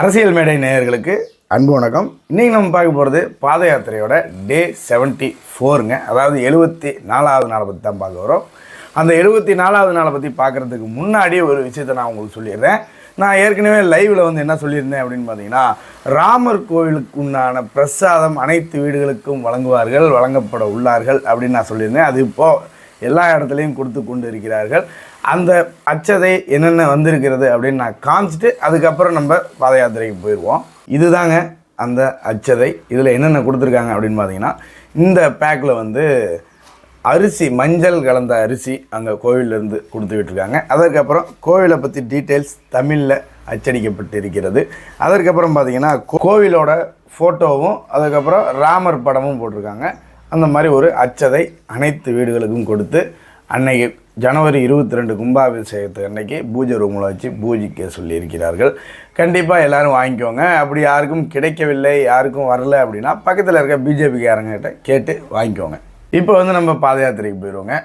அரசியல் மேடை நேயர்களுக்கு அன்பு வணக்கம். இன்றைக்கி நம்ம பார்க்க போகிறது பாத யாத்திரையோட டே செவன்ட்டி ஃபோருங்க அதாவது எழுபத்தி நாலாவது நாளை பற்றி தான் பார்க்க வரோம் அந்த எழுபத்தி நாலாவது நாளை பற்றி பார்க்குறதுக்கு முன்னாடி ஒரு விஷயத்தை நான் உங்களுக்கு சொல்லிடுறேன். நான் ஏற்கனவே லைவில் வந்து என்ன சொல்லியிருந்தேன் அப்படின்னு பார்த்தீங்கன்னா ராமர் கோவிலுக்கு உண்டான பிரசாதம் அனைத்து வீடுகளுக்கும் வழங்குவார்கள் வழங்கப்பட உள்ளார்கள் அப்படின்னு நான் சொல்லியிருந்தேன். அது இப்போது எல்லா இடத்துலையும் கொடுத்து கொண்டு இருக்கிறார்கள். அந்த அச்சதை என்னென்ன வந்திருக்கிறது அப்படின்னு நான் காமிச்சிட்டு அதுக்கப்புறம் நம்ம பாத யாத்திரைக்கு போயிடுவோம் இதுதாங்க அந்த அச்சதை. இதில் என்னென்ன கொடுத்துருக்காங்க அப்படின்னு பார்த்தீங்கன்னா இந்த பேக்கில் வந்து அரிசி மஞ்சள் கலந்த அரிசி அங்கே கோவிலேருந்து கொடுத்து விட்டுருக்காங்க அதற்கப்புறம் கோவிலை பற்றி டீட்டெயில்ஸ் தமிழில் அச்சடிக்கப்பட்டு இருக்கிறது அதற்கப்புறம் பார்த்தீங்கன்னா கோவிலோட ஃபோட்டோவும் அதுக்கப்புறம் ராமர் படமும் போட்டிருக்காங்க. அந்த மாதிரி ஒரு அச்சதை அனைத்து வீடுகளுக்கும் கொடுத்து அன்னைக்கு ஜனவரி இருபத்தி ரெண்டு கும்பாபிஷேகத்துக்கு அன்னைக்கு பூஜை ரூமில் வச்சு பூஜிக்க சொல்லியிருக்கிறார்கள். கண்டிப்பாக எல்லாரும் வாங்கிக்கோங்க. அப்படி யாருக்கும் கிடைக்கவில்லை யாருக்கும் வரல அப்படின்னா பக்கத்தில் இருக்க பிஜேபிக்காரங்கிட்ட கேட்டு வாங்கிக்கோங்க. இப்போ வந்து நம்ம பாத யாத்திரைக்கு போயிடுவோங்க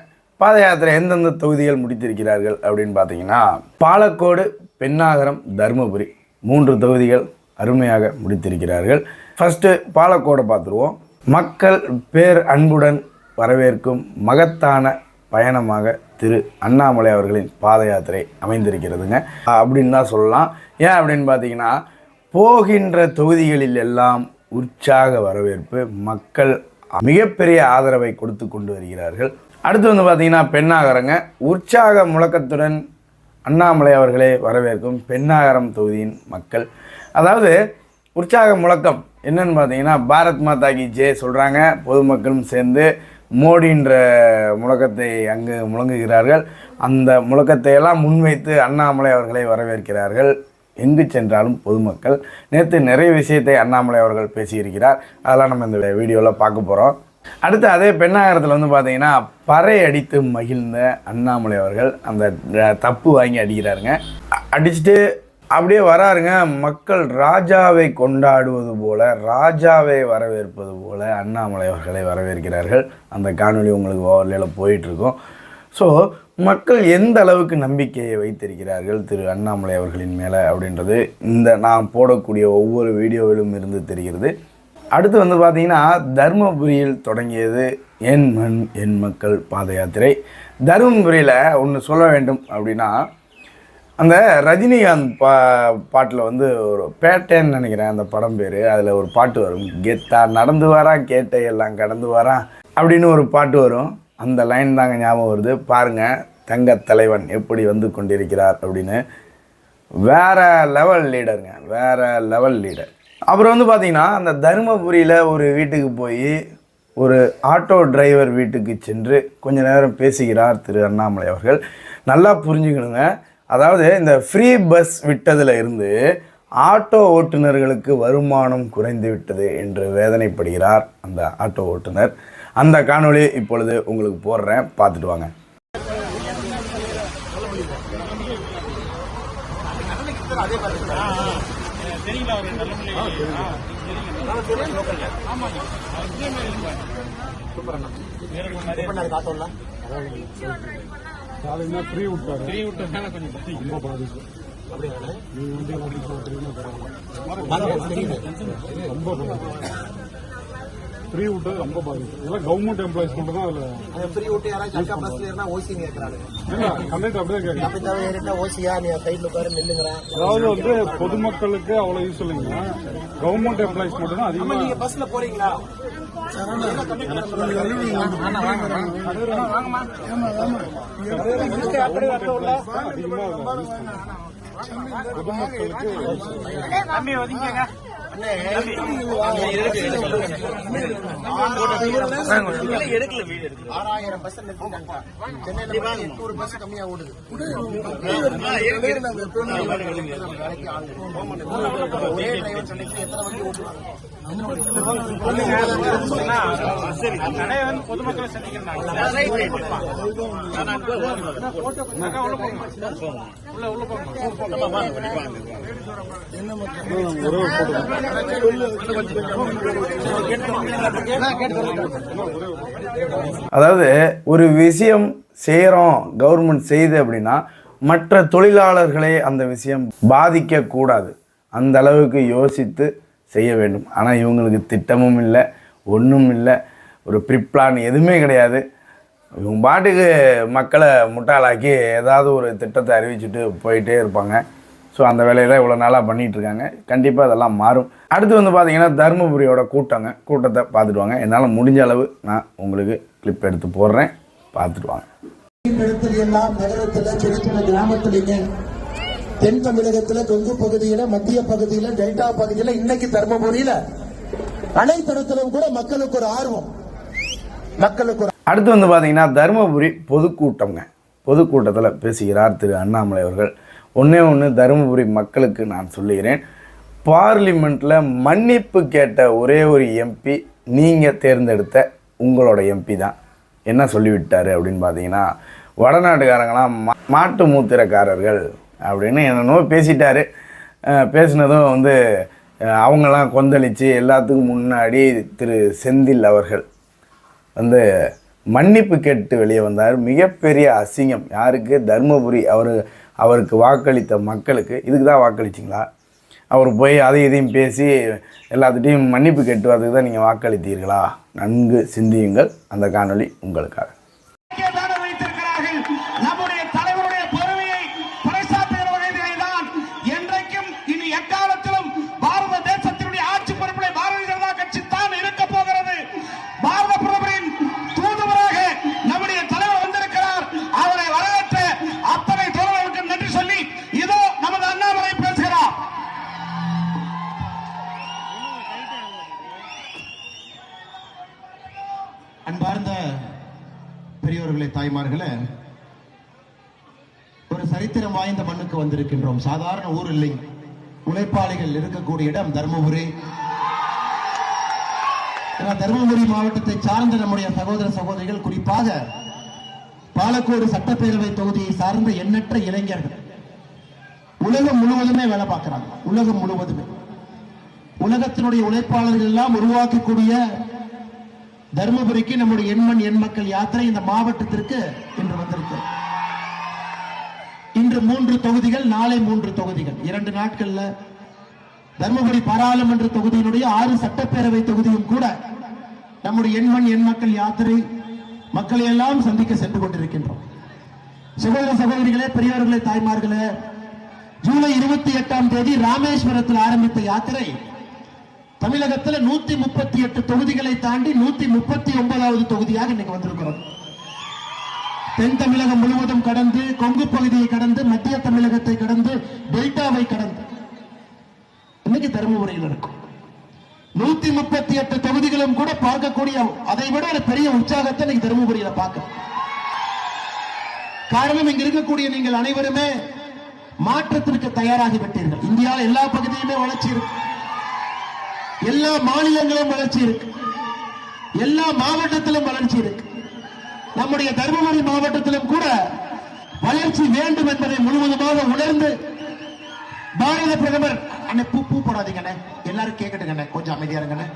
பாத யாத்திரை எந்தெந்த தொகுதிகள் முடித்திருக்கிறார்கள் அப்படின்னு பார்த்தீங்கன்னா பாலக்கோடு பெண்ணாகரம் தருமபுரி மூன்று தொகுதிகள் அருமையாக முடித்திருக்கிறார்கள். ஃபஸ்ட்டு பாலக்கோடை பார்த்துருவோம். மக்கள் பேர் அன்புடன் வரவேற்கும் மகத்தான பயணமாக திரு அண்ணாமலை அவர்களின் பாத யாத்திரை அமைந்திருக்கிறதுங்க. அப்படின்னு தான் சொல்லலாம். ஏன் அப்படின்னு பார்த்தீங்கன்னா போகின்ற தொகுதிகளில் எல்லாம் உற்சாக வரவேற்பு மக்கள் மிகப்பெரிய ஆதரவை கொடுத்து கொண்டு வருகிறார்கள். அடுத்து வந்து பார்த்தீங்கன்னா பெண்ணாகரங்க. உற்சாக முழக்கத்துடன் அண்ணாமலை அவர்களே வரவேற்கும் பெண்ணாகரம் தொகுதியின் மக்கள். அதாவது உற்சாக முழக்கம் என்னன்னு பார்த்தீங்கன்னா பாரத் மாதா கி ஜே சொல்கிறாங்க பொதுமக்களும் சேர்ந்து மோடின்ற முழக்கத்தை அங்கு முழங்குகிறார்கள். அந்த முழக்கத்தை எல்லாம் முன்வைத்து அண்ணாமலை அவர்களை வரவேற்கிறார்கள். எங்கு சென்றாலும் பொதுமக்கள். நேற்று நிறைய விஷயத்தை அண்ணாமலை அவர்கள் பேசியிருக்கிறார். அதெல்லாம் நம்ம இந்த வீடியோவில் பார்க்க போகிறோம் அடுத்து அதே பெண்ணாகரத்தில் வந்து பார்த்தீங்கன்னா பறை அடித்து மகிழ்ந்த அண்ணாமலை அவர்கள் அந்த தப்பு வாங்கி அடிக்கிறாருங்க. அடிச்சுட்டு அப்படியே வராருங்க. மக்கள் ராஜாவை கொண்டாடுவது போல ராஜாவை வரவேற்பது போல அண்ணாமலை அவர்களை வரவேற்கிறார்கள். அந்த காணொளி உங்களுக்கு ஓவர்லேயில் போயிட்டுருக்கோம். ஸோ மக்கள் எந்த அளவுக்கு நம்பிக்கையை வைத்திருக்கிறார்கள் திரு அண்ணாமலை அவர்களின் மேலே அப்படின்றது இந்த நான் போடக்கூடிய ஒவ்வொரு வீடியோவிலும் இருந்து தெரிகிறது. அடுத்து வந்து பார்த்தீங்கன்னா தருமபுரியில் தொடங்கியது என் மண் என் மக்கள் பாத யாத்திரை தருமபுரியில் ஒன்று சொல்ல வேண்டும் அப்படின்னா அந்த ரஜினிகாந்த் பா பாட்டில் வந்து ஒரு பேட்டேன்னு நினைக்கிறேன் அந்த படம் பேர். அதில் ஒரு பாட்டு வரும் கெத்தா நடந்து வரான் கேட்டை எல்லாம் கடந்து வரான் அப்படின்னு ஒரு பாட்டு வரும். அந்த லைன் தாங்க ஞாபகம் வருது. பாருங்கள் தங்க தலைவன் எப்படி வந்து கொண்டிருக்கிறார் அப்படின்னு. வேற லெவல் லீடருங்க வேற லெவல் லீடர். அப்புறம் வந்து பார்த்திங்கன்னா அந்த தருமபுரியில் ஒரு வீட்டுக்கு போய் ஒரு ஆட்டோ டிரைவர் வீட்டுக்கு சென்று கொஞ்ச நேரம் பேசுகிறார் திரு அண்ணாமலை அவர்கள். நல்லா புரிஞ்சுக்கணுங்க. அதாவது இந்த ஃப்ரீ பஸ் விட்டதில் இருந்து ஆட்டோ ஓட்டுநர்களுக்கு வருமானம் குறைந்து விட்டது என்று வேதனைப்படுகிறார் அந்த ஆட்டோ ஓட்டுநர் அந்த காணொளி இப்பொழுது உங்களுக்கு போடுறேன் பார்த்துட்டு வாங்க காலையில ஃப்ரீ விட்டாரு. ஃப்ரீ விட்டதுனால கொஞ்சம் ரொம்ப பாதிப்பு. நீங்க வந்து பரவாயில்ல. ரொம்ப பாதிப்பு. ஃப்ரீ விட்டது ரொம்ப பாதிப்பு இதெல்லாம் கவர்மெண்ட் எம்ப்ளாயிஸ் மட்டும் தான் அதுல அதை ஃப்ரீ விட்டு யாராவது அக்கா பஸ்ல இருந்தா ஓசி கேட்கறாங்க இல்ல கண்டக்டர் அப்படியே ஏறிட்டா ஓசியா நீ சைட்ல உட்காரு நில்லுங்கிறான் அதாவது வந்து பொதுமக்களுக்கு அவ்வளவு யூஸ் இல்லைங்க. கவர்மெண்ட் எம்ப்ளாயிஸ் மட்டும் தான் அதிகமா நீங்க பஸ்ல போறீங்களா? அதிகமா பண்ணுவாங்க. பொதுமக்களுக்கு ஆறாயிரம் பஸ் சென்னையில எட்நூறு பஸ் கம்மியா ஓடுது. ஒரே டிரைவர் சென்னைக்கு எத்தனை வண்டி ஓட்டுவாங்க ஒரு photo. அதாவது ஒரு விஷயம் செய்கிறோம் கவர்மெண்ட் செய்யுது அப்படின்னா மற்ற தொழிலாளர்களை அந்த விஷயம் பாதிக்கக்கூடாது. அந்த அளவுக்கு யோசித்து செய்ய வேண்டும். ஆனால் இவங்களுக்கு திட்டமும் இல்லை ஒன்றும் இல்லை ஒரு ப்ரிப்ளான் எதுவுமே கிடையாது. இவங்க பாட்டுக்கு மக்களை முட்டாளாக்கி ஏதாவது ஒரு திட்டத்தை அறிவிச்சுட்டு போயிட்டே இருப்பாங்க. ஸோ அந்த வேலையை தான் இவ்வளோ நாளாக பண்ணிகிட்டு இருக்காங்க கண்டிப்பாக அதெல்லாம் மாறும். அடுத்து வந்து பார்த்தீங்கன்னா தருமபுரியோட கூட்டங்க கூட்டத்தை பார்த்துட்டு வாங்க. என்னால் முடிஞ்ச அளவு நான் உங்களுக்கு கிளிப் எடுத்து போடுறேன். பார்த்துட்டு வாங்க. இடத்துல எல்லாம் நகரத்துல சின்ன சின்ன கிராமத்துலங்க. தென் தமிழகத்துல கொங்கு பகுதியில மத்திய பகுதியில டெல்டா பகுதியில இன்னைக்கு தர்மபுரியில அனைத்து இடத்திலும் கூட மக்களுக்கு ஒரு ஆர்வம். மக்களுக்கு ஒரு அடுத்து வந்து பார்த்தீங்கன்னா தருமபுரி பொதுக்கூட்டம்ங்க பொதுக்கூட்டத்தில் பேசுகிறார் திரு அண்ணாமலை அவர்கள். ஒன்றே ஒன்று தருமபுரி மக்களுக்கு நான் சொல்லுகிறேன். பார்லிமெண்ட்டில் மன்னிப்பு கேட்ட ஒரே ஒரு எம்பி நீங்கள் தேர்ந்தெடுத்த உங்களோட எம்பி தான். என்ன சொல்லிவிட்டார் அப்படின்னு பார்த்தீங்கன்னா வடநாட்டுக்காரங்களாம் மா மாட்டு மூத்திரக்காரர்கள் அப்படின்னு என்னென்னோ பேசிட்டாரு. பேசினதும் வந்து அவங்களாம் அவங்கெல்லாம் கொந்தளித்து எல்லாத்துக்கும் முன்னாடி திரு செந்தில் அவர்கள் வந்து மன்னிப்பு கேட்டு வெளியே வந்தார். மிகப்பெரிய அசிங்கம். யாருக்கு? தருமபுரி அவர் அவருக்கு வாக்களித்த மக்களுக்கு இதுக்கு தான் வாக்களிச்சிங்களா? அவர் போய் அதை இதையும் பேசி எல்லாத்துட்டையும் மன்னிப்பு கேட்டு அதுக்கு தான் நீங்கள் வாக்களித்தீர்களா? நன்கு சிந்தியுங்கள். அந்த காணொளி உங்களுக்காக. அன்பார்ந்த பெரியவர்களே தாய்மார்களே ஒரு சரித்திரம் வாய்ந்த மண்ணுக்கு வந்திருக்கின்றோம். சாதாரண ஊர் இல்லை. உழைப்பாளிகள் இருக்கக்கூடிய இடம் தர்மபுரி. ஏன்னா, தருமபுரி மாவட்டத்தை சார்ந்த நம்முடைய சகோதர சகோதரிகள் குறிப்பாக பாலக்கோடு சட்டப்பேரவை தொகுதியை சார்ந்த எண்ணற்ற இளைஞர்கள் உலகம் முழுவதுமே வேலை பார்க்கிறாங்க. உலகம் முழுவதுமே. உலகத்தினுடைய உழைப்பாளர்கள் எல்லாம் உருவாக்கக்கூடிய தருமபுரிக்கு நம்முடைய எண்மண் எண் மக்கள் யாத்திரை இந்த மாவட்டத்திற்கு இன்று வந்திருக்கு. இன்று மூன்று தொகுதிகள் நாளை மூன்று தொகுதிகள். இரண்டு நாட்கள்ல தருமபுரி பாராளுமன்ற தொகுதியினுடைய ஆறு சட்டப்பேரவை தொகுதியும் கூட நம்முடைய எண்மண் எண் மக்கள் யாத்திரை மக்களை எல்லாம் சந்திக்க சென்று கொண்டிருக்கின்றோம். சகோதர சகோதரிகளே பெரியவர்களே தாய்மார்களே ஜூலை இருபத்தி எட்டாம் தேதி ராமேஸ்வரத்தில் ஆரம்பித்த யாத்திரை தமிழகத்தில் நூத்தி முப்பத்தி எட்டு தொகுதிகளை தாண்டி நூத்தி முப்பத்தி ஒன்பதாவது தொகுதியாக இன்னைக்கு வந்திருக்கிறோம். தென் தமிழகம் முழுவதும் கடந்து கொங்கு பகுதியை கடந்து மத்திய தமிழகத்தை கடந்து டெல்டாவை கடந்து. இன்னைக்கு தருமபுரியில் இருக்கும். நூத்தி முப்பத்தி எட்டு தொகுதிகளும் கூட பார்க்கக்கூடிய அதை விட ஒரு பெரிய உற்சாகத்தை இன்னைக்கு தருமபுரியில பார்க்க. காரணம் இங்க இருக்கக்கூடிய நீங்கள் அனைவருமே மாற்றத்திற்கு தயாராகி விட்டீர்கள். இந்தியாவில் எல்லா பகுதியுமே வளர்ச்சி இருக்கு. எல்லா மாநிலங்களும் வளர்ச்சி இருக்கு. எல்லா மாவட்டத்திலும் வளர்ச்சி இருக்கு. நம்முடைய தருமபுரி மாவட்டத்திலும் கூட வளர்ச்சி வேண்டும் என்பதை முழுவதுமாக உணர்ந்து பாரத பிரதமர் அண்ணே பூ பூ போடாதீங்க எல்லாரும் கேட்கட்டுங்க கொஞ்சம் அமைதியா இருங்கண்ணே.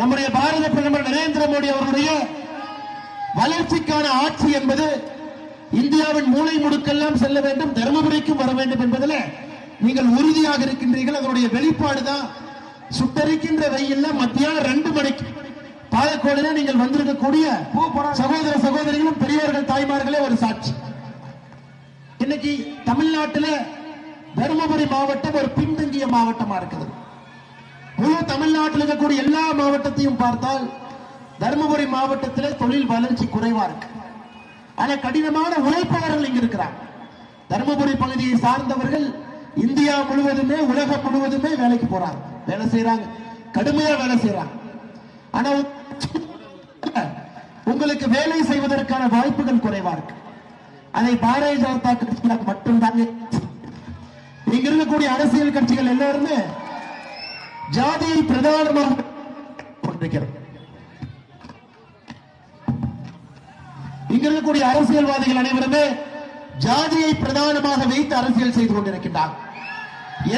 நம்முடைய பாரத பிரதமர் நரேந்திர மோடி அவர்களுடைய வளர்ச்சிக்கான ஆட்சி என்பது இந்தியாவின் மூளை முடுக்கெல்லாம் செல்ல வேண்டும் தருமபுரிக்கும் வர வேண்டும் என்பதில் நீங்கள் உறுதியாக இருக்கின்றீர்கள். அதனுடைய வெளிப்பாடு தான் சுட்டரிக்கின்ற வெயில்ல மத்தியானம் ரெண்டு மணிக்கு. பாலக்கோடுல நீங்கள் வந்திருக்கக்கூடிய சகோதர சகோதரிகளும் பெரியவர்கள் தாய்மார்களே ஒரு சாட்சி. இன்னைக்கு தமிழ்நாட்டில் தருமபுரி மாவட்டம் ஒரு பின்தங்கிய மாவட்டமா இருக்குது. முழு தமிழ்நாட்டில் இருக்கக்கூடிய எல்லா மாவட்டத்தையும் பார்த்தால் தருமபுரி மாவட்டத்தில் தொழில் வளர்ச்சி குறைவா இருக்கு. ஆனா கடினமான உழைப்பாளர்கள் இங்க இருக்கிறாங்க. தருமபுரி பகுதியை சார்ந்தவர்கள் இந்தியா முழுவதுமே உலகம் முழுவதுமே வேலைக்கு போறாங்க. வேலை செய்யறாங்க கடுமையா வேலை செய்யறாங்க ஆனா உங்களுக்கு வேலை செய்வதற்கான வாய்ப்புகள் குறைவா இருக்கு. அதை பாரதிய ஜனதா கட்சியினர் மட்டும்தாங்க. இங்க இருக்கக்கூடிய அரசியல் கட்சிகள் எல்லாருமே ஜாதியை பிரதானமாக கொண்டிருக்கிறது. இங்க இருக்கக்கூடிய அரசியல்வாதிகள் அனைவருமே ஜாதியை பிரதானமாக வைத்து அரசியல் செய்து கொண்டிருக்கின்றார்கள்.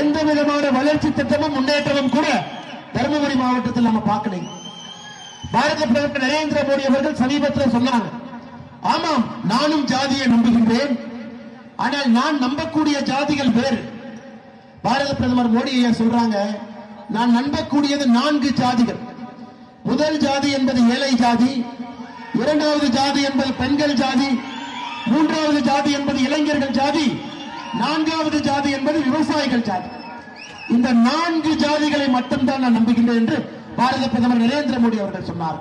எந்த விதமான வளர்ச்சி திட்டமும் முன்னேற்றமும் கூட தருமபுரி மாவட்டத்தில் நம்ம பார்க்கணும் பாரத பிரதமர் நரேந்திர மோடி அவர்கள் சமீபத்தில் சொன்னாங்க ஆமாம் நானும் ஜாதியை நம்புகின்றேன். ஆனால் நான் நம்பக்கூடிய ஜாதிகள் வேறு. பாரத பிரதமர் மோடி ஐயா சொல்றாங்க நான் நம்பக்கூடியது நான்கு ஜாதிகள். முதல் ஜாதி என்பது ஏழை ஜாதி இரண்டாவது ஜாதி என்பது பெண்கள் ஜாதி மூன்றாவது ஜாதி என்பது இளைஞர்கள் ஜாதி நான்காவது ஜாதி என்பது விவசாயிகள் ஜாதி. இந்த நான்கு ஜாதிகளை மட்டும்தான் நான் நம்புகின்றேன் என்று பாரத பிரதமர் நரேந்திர மோடி அவர்கள் சொன்னார்.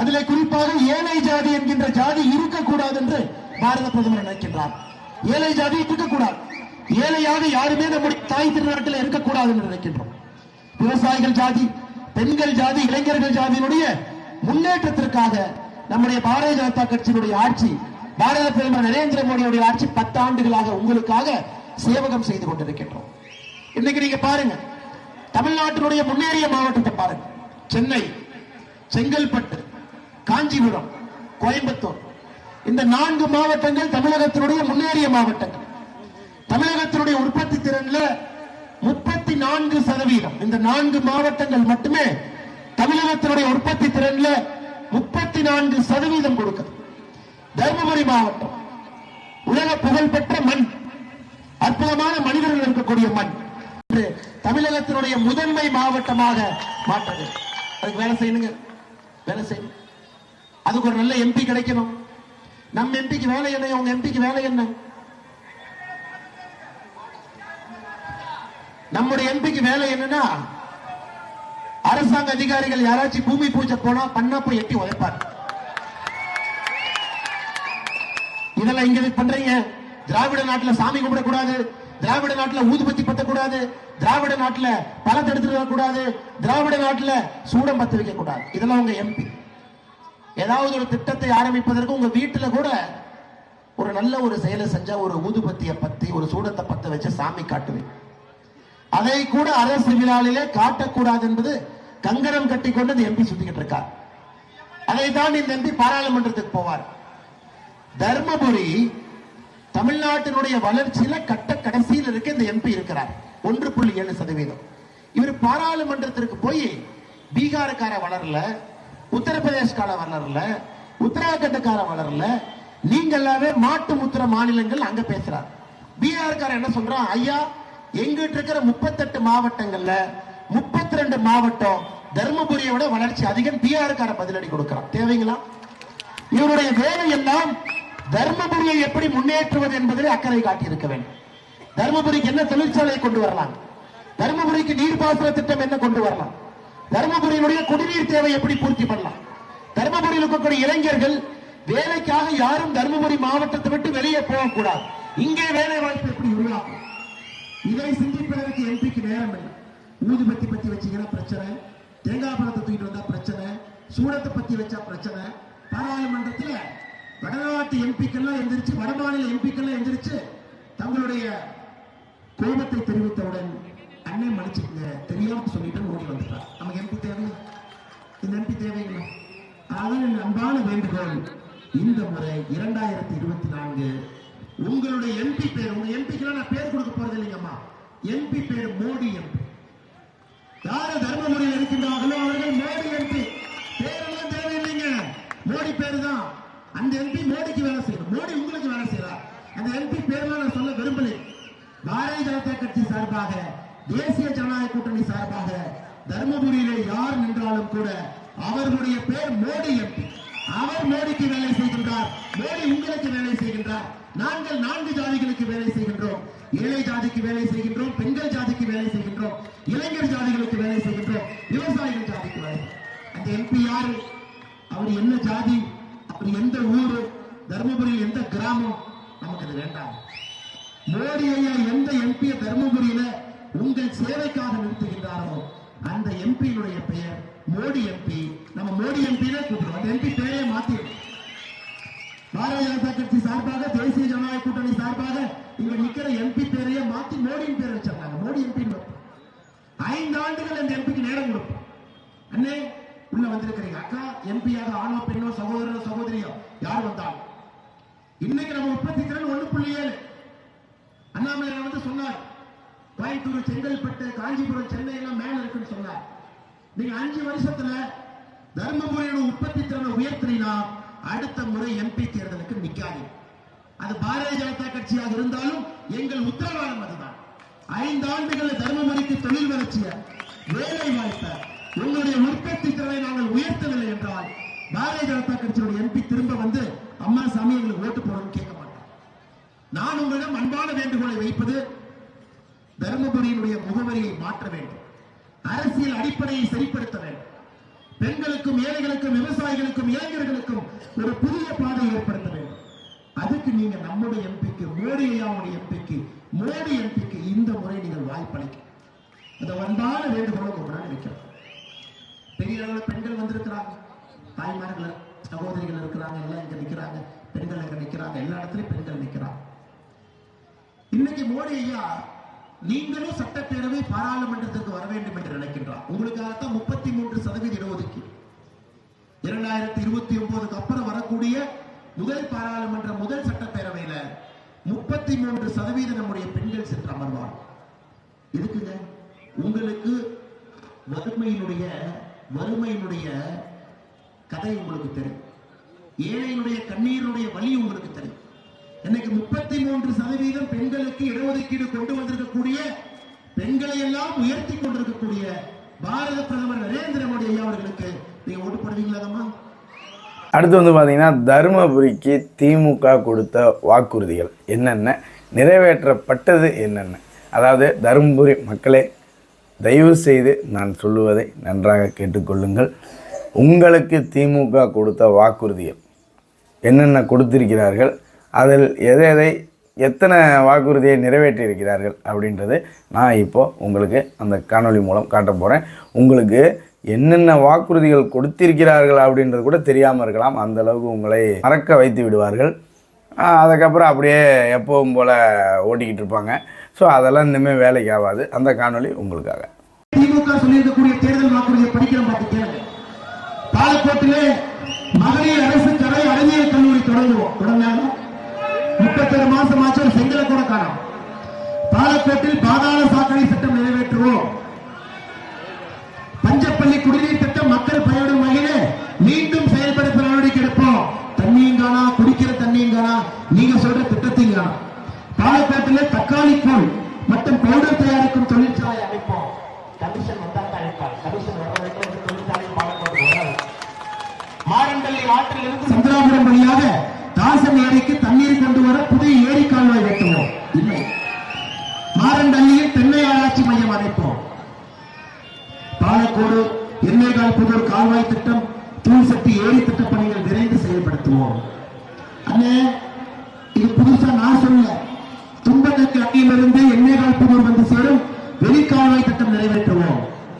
அதிலே குறிப்பாக ஏழை ஜாதி என்கின்ற ஜாதி இருக்கக்கூடாது என்று பாரத பிரதமர் நினைக்கின்றார். ஏழை ஜாதி இருக்கக்கூடாது. ஏழையாக யாருமே நம்முடைய தாய் திருநாட்டில் இருக்கக்கூடாது என்று நினைக்கின்றோம். விவசாயிகள் ஜாதி பெண்கள் ஜாதி இளைஞர்கள் ஜாதியினுடைய முன்னேற்றத்திற்காக நம்முடைய பாரதிய ஜனதா கட்சியினுடைய ஆட்சி பாரத பிரதமர் நரேந்திர மோடியுடைய ஆட்சி பத்து ஆண்டுகளாக உங்களுக்காக சேவகம் செய்து கொண்டிருக்கின்றோம். இன்னைக்கு நீங்க பாருங்க. தமிழ்நாட்டினுடைய முன்னேறிய மாவட்டத்தை பாருங்க. சென்னை செங்கல்பட்டு காஞ்சிபுரம் கோயம்புத்தூர். இந்த நான்கு மாவட்டங்கள் தமிழகத்தினுடைய முன்னேறிய மாவட்டங்கள். தமிழகத்தினுடைய உற்பத்தி திறன்ல முப்பத்தி நான்கு சதவீதம். இந்த நான்கு மாவட்டங்கள் மட்டுமே தமிழகத்தினுடைய உற்பத்தி திறன்ல முப்பத்தி நான்கு சதவீதம் கொடுக்குது. தருமபுரி மாவட்டம். உலக புகழ்பெற்ற மண். அற்புதமான மனிதர்கள் இருக்கக்கூடிய மண். என்று தமிழகத்தினுடைய முதன்மை மாவட்டமாக மாற்றது. அதுக்கு வேலை செய்யணுங்க. வேலை செய்யணும். அதுக்கு ஒரு நல்ல எம்பி கிடைக்கணும். நம்ம எம்பிக்கு வேலை என்ன? உங்க எம்பிக்கு வேலை என்ன? நம்முடைய எம்பிக்கு வேலை என்னன்னா அரசாங்க அதிகாரிகள் யாராச்சும் பூமி பூஜை போனா பண்ணா போய் எட்டி உதைப்பார். இதெல்லாம் இங்க பண்றீங்க. திராவிட நாட்டுல சாமி கும்பிடக்கூடாது திராவிட நாட்டுல ஊதுபத்தி பத்தக்கூடாது திராவிட நாட்டுல பழத்தை எடுத்துட்டு வரக்கூடாது திராவிட நாட்டுல சூடம் பத்து வைக்க கூடாது. இதெல்லாம் உங்க எம்பி ஏதாவது ஒரு திட்டத்தை ஆரம்பிப்பதற்கு உங்க வீட்டுல கூட ஒரு நல்ல ஒரு செயலை செஞ்சா ஒரு ஊதுபத்திய பத்தி ஒரு சூடத்தை பத்த வச்சு சாமி காட்டுவேன். அதை கூட அரசு விழாவிலே காட்டக்கூடாது என்பது கங்கரம் கட்டி கொண்டு இந்த எம்பி சுத்திக்கிட்டு இருக்கார். அதை தான் இந்த எம்பி பாராளுமன்றத்துக்கு போவார். தர்மபுரி தமிழ்நாட்டினுடைய வளர்ச்சியில கட்ட கடைசியில் இருக்க இந்த எம்பி இருக்கிறார். ஒன்று புள்ளி ஏழு சதவீதம். இவர் பாராளுமன்றத்திற்கு போய் பீகாருக்கார வளரல உத்தரப்பிரதேஷ்கார வளரல உத்தராகண்டக்கார வளரல நீங்க எல்லாமே மாட்டு முத்திர மாநிலங்கள் அங்க பேசுறார். பீகார்கார என்ன சொல்றான்? ஐயா எங்கிட்ட இருக்கிற முப்பத்தெட்டு மாவட்டங்கள்ல முப்பத்தி ரெண்டு மாவட்டம் தர்மபுரியை விட வளர்ச்சி அதிகம் பீகாருக்கார பதிலடி கொடுக்கிறான் தேவைங்களா? இவருடைய வேலை எல்லாம் தர்மபுரியை எப்படி முன்னேற்றுவது என்பதில் அக்கறை காட்டியிருக்க வேண்டும். தர்மபுரிக்கு என்ன தொழிற்சாலையை கொண்டு வரலாம்? தர்மபுரிக்கு நீர்ப்பாசன திட்டம் என்ன கொண்டு வரலாம்? தர்மபுரியினுடைய குடிநீர் தேவை எப்படி பூர்த்தி பண்ணலாம்? தர்மபுரியில் இருக்கக்கூடிய இளைஞர்கள் வேலைக்காக யாரும் தர்மபுரி மாவட்டத்தை விட்டு வெளியே போகக்கூடாது. இங்கே வேலை வாய்ப்பு எப்படி உருவாகும்? இதை சிந்திப்பதற்கு எம்பிக்கு நேரம் இல்லை. ஊதுபத்தி பத்தி வச்சீங்கன்னா பிரச்சனை தேங்காய் பழத்தை தூக்கிட்டு வந்தா பிரச்சனை சூடத்தை பத்தி வச்சா பிரச்சனை. பாராளுமன்றத்தில் வடநாட்டு எம்பிக்கெல்லாம் எந்திரிச்சு வடமாநில எம்பிக்கெல்லாம் எந்திரிச்சு தங்களுடைய கோபத்தை தெரிவித்தவுடன் அண்ணன் மன்னிச்சுக்கங்க. தெரியாம சொல்லிட்டு ஓடி வந்துட்டார். நமக்கு எம்பி தேவையா? இந்த எம்பி தேவைங்களா? அதான் என் அன்பான வேண்டுகோள் இந்த முறை இரண்டாயிரத்தி இருபத்தி நான்கு உங்களுடைய எம்பி பேர் உங்க எம்பிக்கெல்லாம் நான் பேர் கொடுக்க போறது இல்லைங்கம்மா. எம்பி பேர் மோடி எம்பி யாரு தர்மபுரியில் இருக்கின்றார்களோ அவர்கள் மோடி எம்பி பேரெல்லாம் தேவையில்லைங்க மோடி பேரு தான் அந்த எம்பி மோடிக்கு வேலை செய்யணும். மோடி உங்களுக்கு வேலை செய்யறார் அந்த எம்பி பேரெல்லாம் நான் சொல்ல விரும்பலை. பாரதிய ஜனதா கட்சி சார்பாக தேசிய ஜனநாயக கூட்டணி சார்பாக தர்மபுரியிலே யார் நின்றாலும் கூட அவர்களுடைய பேர் மோடி எம்பி அவர் மோடிக்கு வேலை செய்கின்றார். மோடி உங்களுக்கு வேலை செய்கின்றார். நாங்கள் நான்கு ஜாதிகளுக்கு வேலை செய்கின்றோம். ஏழை ஜாதிக்கு வேலை செய்கின்றோம். பெண்கள் ஜாதிக்கு வேலை செய்கின்றோம். இளைஞர் ஜாதிகளுக்கு வேலை செய்கின்றோம். விவசாயிகள் ஜாதிக்கு வேலை அந்த எம்பி யாரு? அவர் என்ன ஜாதி? நமக்கு எந்த ஊரு தர்மபுரியில் எந்த கிராமம் நமக்கு இது வேண்டாம். மோடி ஐயா எந்த எம்பியை தர்மபுரியில உங்கள் சேவைக்காக நிறுத்துகின்றாரோ அந்த எம்பியினுடைய பெயர் மோடி எம்பி நம்ம மோடி எம்பியிலே கூப்பிடுறோம். அந்த எம்பி பெயரே மாத்திரும். பாரதிய ஜனதா கட்சி சார்பாக தேசிய ஜனநாயக கூட்டணி சார்பாக இங்க நிக்கிற எம்பி பேரையே மாத்தி மோடியின் பேர் வச்சிருக்காங்க மோடி எம்பி ஐந்து ஆண்டுகள் அந்த எம்பிக்கு நேரம் கொடுப்போம். அண்ணே உள்ள வந்திருக்கிறீங்க. அக்கா எம்பியாக ஆணோ பெண்ணோ சகோதரனோ சகோதரியோ யார் வந்தாலும். இன்னைக்கு நம்ம உற்பத்தி திறன் ஒண்ணு புள்ளி ஏழு. அண்ணாமலை வந்து சொன்னார் கோயம்புத்தூர் செங்கல்பட்டு காஞ்சிபுரம் சென்னை எல்லாம் மேல இருக்குன்னு சொன்னார். நீங்க அஞ்சு வருஷத்துல தர்மபுரியோட உற்பத்தி திறனை உயர்த்தினா அடுத்த முறை எம்பி தேர்தலுக்கு நிக்காது அது பாரதிய ஜனதா கட்சியாக இருந்தாலும் எங்கள் உத்தரவாதம் அதுதான். ஐந்து ஆண்டுகள் தர்மபுரிக்கு தொழில் வளர்ச்சிய வேலை வாய்ப்ப உங்களுடைய உற்பத்தி திறனை நாங்கள் உயர்த்தவில்லை என்றால் பாரதிய ஜனதா கட்சியினுடைய எம்பி திரும்ப வந்து அம்மா சாமி எங்களுக்கு ஓட்டு போடணும்னு கேட்க மாட்டேன் நான் உங்களிடம் அன்பான வேண்டுகோளை வைப்பது தருமபுரியினுடைய முகவரியை மாற்ற வேண்டும். அரசியல் அடிப்படையை சரிப்படுத்த வேண்டும். பெண்களுக்கும் ஏழைகளுக்கும் விவசாயிகளுக்கும் இளைஞர்களுக்கும் ஒரு புதிய பாதை ஏற்படுத்த வேண்டும். அதுக்கு நீங்க நம்முடைய எம்பிக்கு மோடி ஐயாவுடைய எம்பிக்கு மோடி எம்பிக்கு இந்த முறை நீங்கள் வாய்ப்பளிக்க. அந்த அன்பான வேண்டுகோளை உங்க வைக்கிறோம் பெரிய அளவில் பெண்கள் வந்திருக்கிறாங்க. தாய்மார்கள் சகோதரிகள் இருக்கிறாங்க எல்லாம் இங்க நிக்கிறாங்க. பெண்கள் இங்க நிக்கிறாங்க. எல்லா இடத்துலயும் பெண்கள் நிக்கிறாங்க. இன்னைக்கு மோடி ஐயா நீங்களும் சட்டப்பேரவை பாராளுமன்றத்திற்கு வர வேண்டும் என்று நினைக்கின்றார். உங்களுக்காகத்தான் முப்பத்தி மூன்று சதவீத இடஒதுக்கீடு இரண்டாயிரத்தி இருபத்தி ஒன்பதுக்கு அப்புறம் வரக்கூடிய முதல் பாராளுமன்ற முதல் சட்டப்பேரவையில முப்பத்தி மூன்று சதவீதம் நம்முடைய பெண்கள் சென்று அமர்வார் இருக்குங்க உங்களுக்கு வறுமையினுடைய வறுமையினுடைய கதை உங்களுக்கு தெரியும். ஏழையினுடைய கண்ணீருடைய வழி உங்களுக்கு தெரியும். இன்னைக்கு முப்பத்தி மூன்று சதவீதம் பெண்களுக்கு இடஒதுக்கீடு கொண்டு வந்திருக்கக்கூடிய பெண்களை எல்லாம் உயர்த்தி கொண்டிருக்கக்கூடிய பாரத பிரதமர் நரேந்திர மோடி ஐயா அவர்களுக்கு நீங்க ஓட்டு போடுவீங்களாங்கம்மா அடுத்து வந்து பார்த்தீங்கன்னா தருமபுரிக்கு திமுக கொடுத்த வாக்குறுதிகள் என்னென்ன? நிறைவேற்றப்பட்டது என்னென்ன? அதாவது தருமபுரி மக்களே தயவு செய்து நான் சொல்லுவதை நன்றாக கேட்டுக்கொள்ளுங்கள். உங்களுக்கு திமுக கொடுத்த வாக்குறுதிகள் என்னென்ன கொடுத்திருக்கிறார்கள் அதில் எதை எதை எத்தனை வாக்குறுதியை நிறைவேற்றியிருக்கிறார்கள் அப்படின்றது நான் இப்போது உங்களுக்கு அந்த காணொளி மூலம் காட்ட போகிறேன் உங்களுக்கு என்னென்ன வாக்குறுதிகள் கொடுத்திருக்கிறார்கள் அப்படின்றது கூட தெரியாமல் இருக்கலாம். அந்த அளவுக்கு உங்களை மறக்க வைத்து விடுவார்கள். அதுக்கப்புறம் அப்படியே எப்பவும் போல் ஓட்டிக்கிட்டு இருப்பாங்க. ஸோ அதெல்லாம் இனிமேல் வேலைக்கு ஆகாது. அந்த காணொளி உங்களுக்காக. திமுக சொல்லியிருக்கக்கூடிய தேர்தல் வாக்குறுதியை படிக்கிறோம் பார்த்து பாலக்கோட்டிலே மகளிர் அரசு கலை அறிவியல் கல்லூரி தொடங்குவோம். தொடங்கினாங்க முப்பத்தொரு மாசம் ஆச்சு ஒரு செங்கலை கூட காணும். பாலக்கோட்டில் பாதாள சாக்கடை திட்டம் நிறைவேற்றுவோம். பஞ்சப்பள்ளி குடிநீர் திட்டம் மக்கள் பயனும் வகையில மீண்டும் செயல்படுத்த நடவடிக்கை எடுப்போம். தண்ணியும் காணா குடிக்கிற தண்ணியும் காணா. நீங்க சொல்ற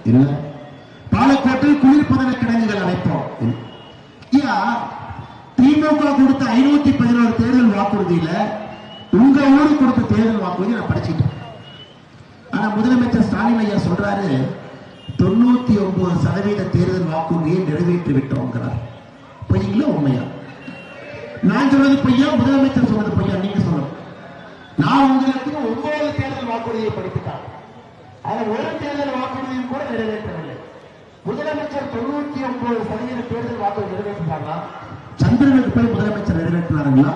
என்ன? பாலக்கோட்டை பாலக்கோட்டில் குளிர்பதன கிடங்குகள் அமைப்போம் திமுக கொடுத்த ஐநூத்தி பதினோரு தேர்தல் வாக்குறுதியில உங்க ஊரு கொடுத்த தேர்தல் வாக்குறுதி நான் படிச்சுட்டேன். ஆனா முதலமைச்சர் ஸ்டாலின் ஐயா சொல்றாரு தொண்ணூத்தி ஒன்பது சதவீத தேர்தல் வாக்குறுதியை நிறைவேற்றி விட்டோங்கிறார். பொய்ங்களா உண்மையா? நான் சொன்னது பொய்யா? முதலமைச்சர் சொல்றது பொய்யா? நீங்க சொல்லணும் நான் உங்களுக்கு ஒன்பது தேர்தல் வாக்குறுதியை படித்துட்டான் அதை ஒரு தேர்தல் வாக்குறுதியும் கூட நிறைவேற்றவில்லை. முதலமைச்சர் தொண்ணூத்தி ஒன்பது சதவீத தேர்தல் வாக்குறுதி நிறைவேற்றினாரா? சந்திரனுக்கு போய் முதலமைச்சர் நிறைவேற்றினாருங்களா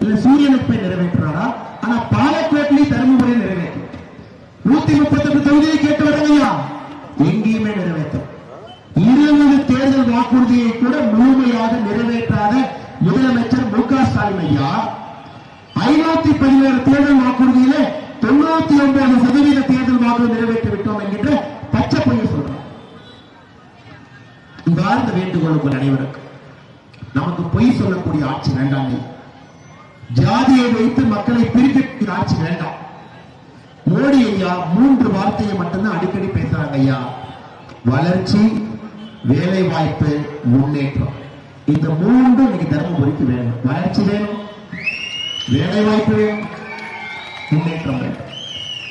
இல்ல சூரியனுக்கு போய் நிறைவேற்றினாரா ஆனா பாலக்கோட்டிலே தருமபுரி நிறைவேற்றும் நூத்தி முப்பத்தெட்டு தொகுதியை கேட்டு வரலையா எங்கேயுமே நிறைவேற்றும் இருபது தேர்தல் வாக்குறுதியை கூட முழுமையாக நிறைவேற்றாத முதலமைச்சர் மு க ஸ்டாலின் ஐயா ஐநூத்தி பதினேழு தேர்தல் வாக்குறுதியில தொண்ணூத்தி ஒன்பது சதவீத தேர்தல் வாக்குறுதி நிறைவேற்றி விட்டோம் என்கின்ற பச்சை பொய்யை சொல்றார் இவ்வாறு வேண்டுகோள் உங்கள் அனைவருக்கும் நமக்கு பொய் சொல்லக்கூடிய ஆட்சி வேண்டாம். ஜாதியை வைத்து மக்களை பிரிக்கக்கூடிய ஆட்சி வேண்டாம். மோடி ஐயா மூன்று வார்த்தையை மட்டும்தான் அடிக்கடி பேசுறாங்க ஐயா. வளர்ச்சி வேலை வாய்ப்பு முன்னேற்றம். இந்த மூன்று இன்னைக்கு தர்மபுரிக்கு வேணும். வளர்ச்சி வேணும். வேலை வாய்ப்பு வேணும். முன்னேற்றம் வேண்டும்.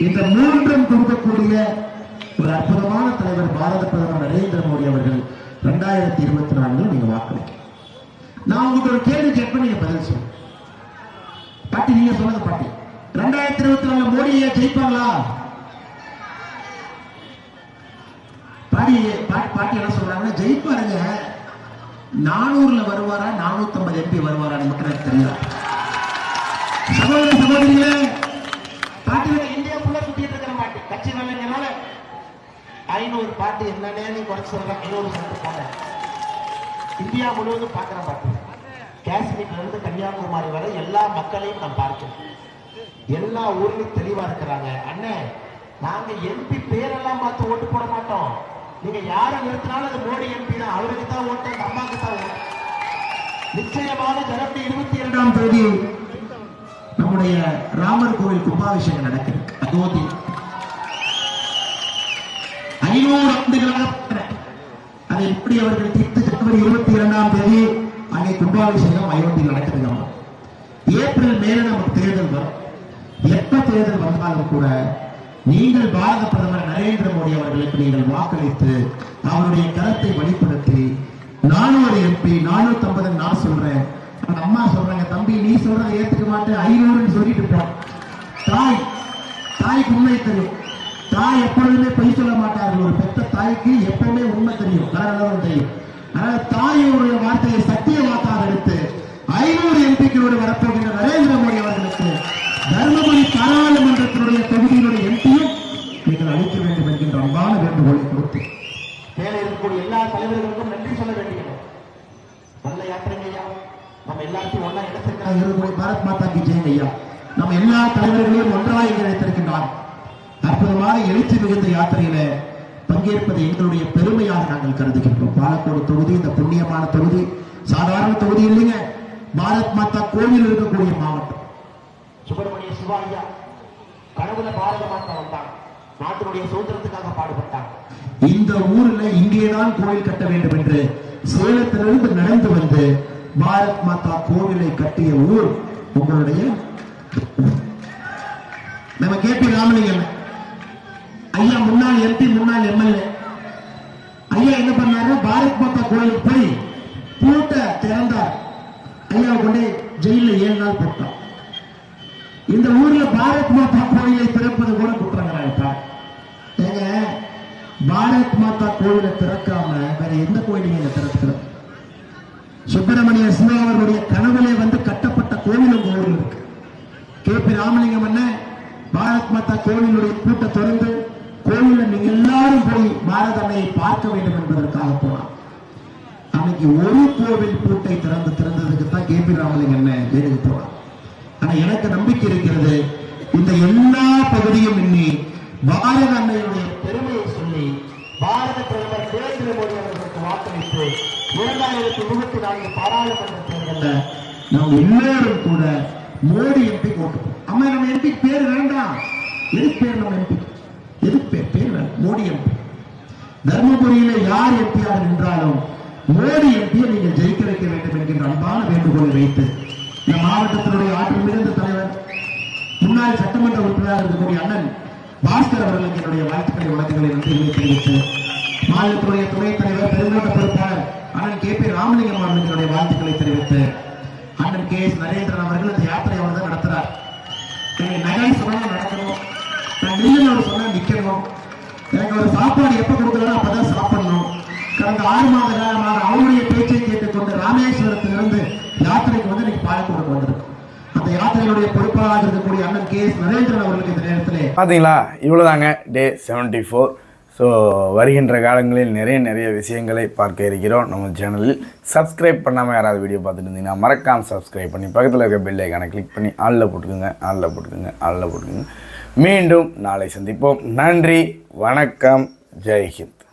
இந்த மூன்றும் கொடுக்கக்கூடிய ஒரு அற்புதமான தலைவர் பாரத பிரதமர் நரேந்திர மோடி அவர்கள் இரண்டாயிரத்தி இருபத்தி நாலுல நீங்க வாக்களிக்க நான் உங்களுக்கு ஒரு கேள்வி கேட்பேன் நீங்க பதில் சொல்லுங்க. பாட்டி நீங்க சொல்லுங்க பாட்டி. ரெண்டாயிரத்தி இருபத்தி நாலு மோடி ஜெயிப்பாங்களா? பாடி பாட்டி என்ன சொல்றாங்கன்னா ஜெயிப்பாருங்க. நானூறுல வருவாரா நானூத்தி ஐம்பது எம்பி வருவாரா மட்டும் எனக்கு தெரியல சகோதர சகோதரிகளே பாட்டி இந்தியா ஃபுல்லா சுத்திட்டு இருக்கிற பாட்டி ஐநூறு பாட்டு என்னன்னு நீ குறைச்சு ஐநூறு பாட்டு போங்க இந்தியா முழுவதும் பார்க்குற பாட்டு. காஷ்மீர்ல இருந்து கன்னியாகுமரி வரை எல்லா மக்களையும் நான் பார்க்கிறேன் எல்லா ஊர்லயும் தெளிவா இருக்கிறாங்க. அண்ணே நாங்க எம்பி பேரெல்லாம் பார்த்து ஓட்டு போட மாட்டோம். நீங்க யாரை நிறுத்தினாலும் அது மோடி எம்பி தான். அவருக்கு தான் ஓட்டு அந்த அம்மாவுக்கு தான் ஓட்டு. நிச்சயமாக ஜனவரி இருபத்தி இரண்டாம் தேதி நம்முடைய ராமர் கோவில் கும்பாபிஷேகம் நடக்கிறது. அயோத்தி ஐநூறு ஆண்டுகளாக அதை எப்படி அவர்கள் தீர்த்து ஜனவரி இருபத்தி இரண்டாம் தேதி அங்கே கும்பாபிஷேகம் அயோத்தியில் நடக்கிறது ஏப்ரல் மேல நமக்கு தேர்தல் வரும். எப்ப தேர்தல் வந்தாலும் கூட நீங்கள் பாரத பிரதமர் நரேந்திர மோடி அவர்களுக்கு நீங்கள் வாக்களித்து அவருடைய கருத்தை வெளிப்படுத்தி நானூறு எம்பி நானூத்தி ஐம்பது நான் சொல்றேன். அம்மா சொல்றாங்க தம்பி நீ சொல்றதை ஏத்துக்க மாட்டேன். ஐநூறுன்னு சொல்லிட்டு போ. தாய் தாய்க்கு உண்மை தெரியும். தாய் எப்பொழுதுமே பொய் சொல்ல மாட்டார்கள். ஒரு பெத்த தாய்க்கு எப்பவுமே உண்மை தெரியும். கலகலவும் தெரியும். அதனால தாயுடைய வார்த்தையை சத்தியமாக்காக எடுத்து ஐநூறு எம்பிக்களோடு வரப்போகின்ற நரேந்திர மோடி அவர்களுக்கு தர்மபுரி பாராளுமன்றத்தினுடைய தொகுதியினுடைய எம்பியும் நீங்கள் அளிக்க வேண்டும் என்கின்ற அன்பான வேண்டுகோளை கொடுத்து மேலே இருக்கக்கூடிய எல்லா தலைவர்களுக்கும் நன்றி சொல்ல வேண்டியது நல்ல யாத்திரைங்க ஐயா நம்ம எல்லாத்தையும் ஒன்றா இடத்திற்காக இருக்கக்கூடிய பாரத் மாதா கி ஜெய் ஐயா. நம்ம எல்லா தலைவர்களையும் ஒன்றாக இங்கே அற்புதமான எழுச்சி மிகுந்த யாத்திரையில பங்கேற்பது எங்களுடைய பெருமையாக நாங்கள் கருதுகின்றோம். பாலக்கோடு தொகுதி இந்த புண்ணியமான தொகுதி சாதாரண தொகுதி இல்லைங்க. பாரத் மாதா கோவில் இருக்கக்கூடிய மாவட்டம். சுப்பிரமணிய சிவா கடவுள பாரத மாதா வந்தாங்க நாட்டினுடைய சுதந்திரத்துக்காக பாடுபட்டாங்க இந்த ஊர்ல இங்கேதான் கோயில் கட்ட வேண்டும் என்று சேலத்திலிருந்து நடந்து வந்து பாரத் மாதா கோவிலை கட்டிய ஊர் உங்களுடைய நம்ம கேபி ராமலிங்கம் ஐயா முன்னாள் எம்பி முன்னாள் எம்எல்ஏ. ஐயா என்ன பண்ணாரு? பாரத் மாதா கோயிலுக்கு போய் பூட்டை திறந்தார். ஐயா கொண்டு ஜெயில ஏழு நாள் போட்டான் இந்த ஊர்ல பாரத் மாதா கோயிலை திறப்பது கூட குற்றங்கிறாங்க ஏங்க பாரத் மாதா கோயிலை திறக்காம வேற எந்த கோயிலையும் நீங்க திறக்கிறோம் சுப்பிரமணிய சிவா அவர்களுடைய கனவுலே வந்து கட்டப்பட்ட கோவில் உங்க ஊர்ல இருக்கு. கே பி ராமலிங்கம் அண்ணன் பாரத் மாதா கோவிலுடைய கூட்ட திறந்து கோவில நீங்க எல்லாரும் போய் பாரத அன்னையை பார்க்க வேண்டும் என்பதற்காக போனான் அன்னைக்கு ஒரு கோவில் பூட்டை திறந்து திறந்ததுக்கு தான் கே பி ராமலிங்கம் அண்ணன் ஜெயிலுக்கு போனான் ஆனா எனக்கு நம்பிக்கை இருக்கிறது இந்த எல்லா பகுதியும் இன்னி பாரத அன்னையுடைய பெருமையை சொல்லி பாரத பிரதமர் நரேந்திர மோடி அவர்களுக்கு வாக்களித்து இரண்டாயிரத்தி இருபத்தி நான்கு பாராளுமன்ற தேர்தலில் நாம் எல்லாரும் கூட மோடி எம்பி ஓட்டு அம்மா நம்ம எம்பி பேர் வேண்டாம். எது பேர் நம்ம எம்பி? எதுக்கு பேர் மோடி எம்பி. தர்மபுரியில யார் எம்பியாக நின்றாலும் மோடி எம்பியை நீங்கள் ஜெயிக்க வைக்க வேண்டும் என்கின்ற அன்பான வேண்டுகோளை வைத்து இந்த மாவட்டத்தினுடைய ஆற்றல் மிகுந்த தலைவர் முன்னாள் சட்டமன்ற உறுப்பினராக இருக்கக்கூடிய அண்ணன் பாஸ்கர் அவர்களுக்கு என்னுடைய வாழ்த்துக்களை வழக்குகளை நன்றிகளை தெரிவித்து மாநிலத்தினுடைய துணைத் தலைவர் பெருங்கோட்ட பொறுப்பாளர் அண்ணன் கே பி ராமலிங்கம் அவர்களுக்கு வாழ்த்துக்களை தெரிவித்து அண்ணன் கே எஸ் நரேந்திரன் அவர்கள் இந்த யாத்திரை அவர் தான் நடத்துறார் நகை சுரங்கம் நடத்தணும் நில்லுன்னு அவர் சொன்னா நிக்கணும். எனக்கு ஒரு சாப்பாடு எப்ப கொடுக்கணும் அப்பதான் சாப்பிடணும். கடந்த ஆறு மாத காலமாக அவருடைய பேச்சை கேட்டுக்கொண்டு ராமேஸ்வரத்திலிருந்து யாத்திரைக்கு வந்து இன்னைக்கு பாலக்கோடு வந்திருக்கு அந்த யாத்திரையுடைய பொறுப்பாளராக இருக்கக்கூடிய அண்ணன் கே எஸ் நரேந்திரன் அவர்களுக்கு இந்த நேரத்திலே பார்த்தீங்களா இவ்வளோதாங்க டே செவன்டி ஃபோர் ஸோ வருகின்ற காலங்களில் நிறைய நிறைய விஷயங்களை பார்க்க இருக்கிறோம். நம்ம சேனலில் சப்ஸ்கிரைப் பண்ணாமல் யாராவது வீடியோ பார்த்துட்டு இருந்தீங்கன்னா மறக்காமல் சப்ஸ்கிரைப் பண்ணி பக்கத்தில் இருக்க பெல் ஐக்கானை கிளிக் பண்ணி ஆளில் போட்டுக்கோங்க ஆளில் போட்டுக்கோங்க ஆளில் போட்டுக்கோங்க. மீண்டும் நாளை சந்திப்போம். நன்றி வணக்கம் ஜெய்ஹிந்த்.